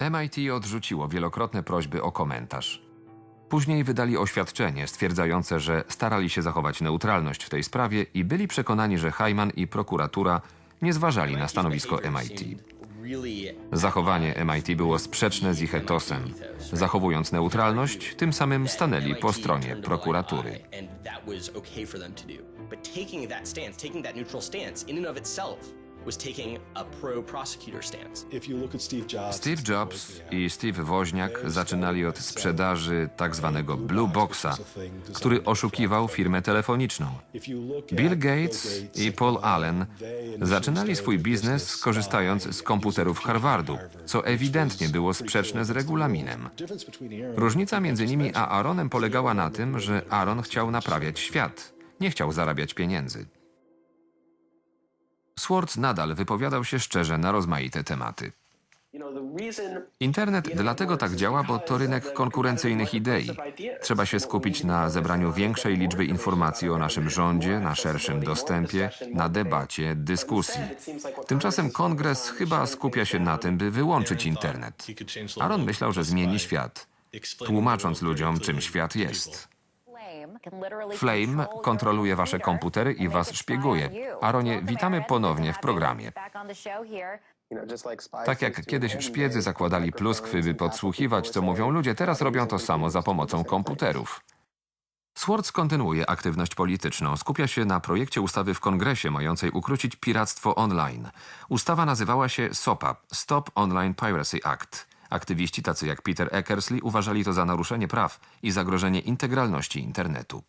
MIT odrzuciło wielokrotne prośby o komentarz. Później wydali oświadczenie stwierdzające, że starali się zachować neutralność w tej sprawie i byli przekonani, że Hyman i prokuratura nie zważali na stanowisko MIT. Zachowanie MIT było sprzeczne z ich etosem. Zachowując neutralność, tym samym stanęli po stronie prokuratury. Taking that stance, taking that neutral stance in and of itself was taking a pro-prosecutor stance. Steve Jobs i Steve Woźniak zaczynali od sprzedaży tak zwanego Blue Boxa, który oszukiwał firmę telefoniczną. Bill Gates i Paul Allen zaczynali swój biznes korzystając z komputerów Harvardu, co ewidentnie było sprzeczne z regulaminem. Różnica między nimi a Aaronem polegała na tym, że Aaron chciał naprawiać świat, nie chciał zarabiać pieniędzy. Swartz nadal wypowiadał się szczerze na rozmaite tematy. Internet dlatego tak działa, bo to rynek konkurencyjnych idei. Trzeba się skupić na zebraniu większej liczby informacji o naszym rządzie, na szerszym dostępie, na debacie, dyskusji. Tymczasem kongres chyba skupia się na tym, by wyłączyć internet. Aaron myślał, że zmieni świat, tłumacząc ludziom, czym świat jest. Flame kontroluje wasze komputery i was szpieguje. Aaronie, witamy ponownie w programie. Tak jak kiedyś szpiedzy zakładali pluskwy, by podsłuchiwać, co mówią ludzie, teraz robią to samo za pomocą komputerów. Swartz kontynuuje aktywność polityczną. Skupia się na projekcie ustawy w kongresie mającej ukrócić piractwo online. Ustawa nazywała się SOPA Stop Online Piracy Act. Aktywiści tacy jak Peter Eckersley uważali to za naruszenie praw i zagrożenie integralności internetu.